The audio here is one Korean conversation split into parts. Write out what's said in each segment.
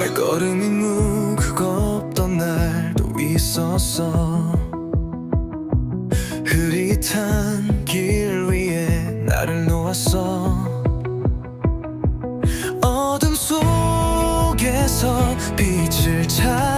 발걸음이 무겁던 날도 있었어. 흐릿한 길 위에 나를 놓았어. 어둠 속에서 빛을 찾으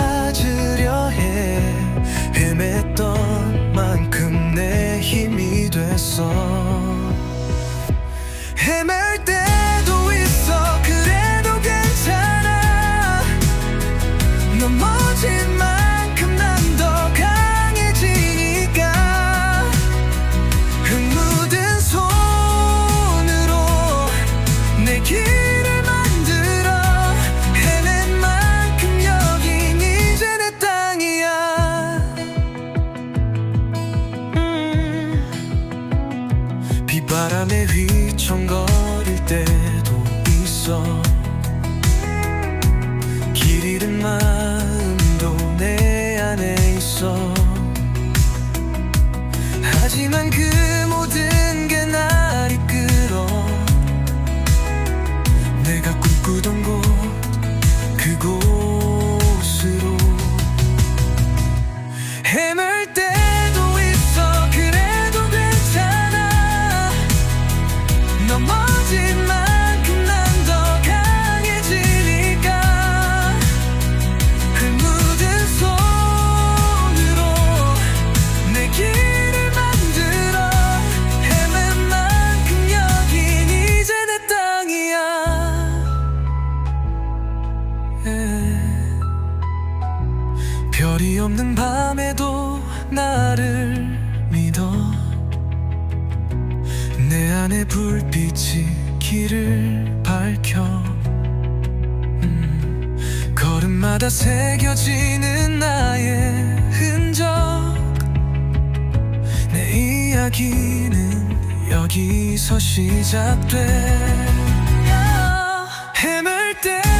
바람에 휘청거릴 때도 있어. 길 잃은 마음도 내 안에 있어. 하지만 그 모든 게 날 이끌어. 내가 꿈꾸던 곳 그곳으로. 헤맬 별이 없는 밤에도 나를 안에 불빛이 길을 밝혀. 음, 걸음마다 새겨지는 나의 흔적. 내 이야기는 여기서 시작돼. 헤맬 때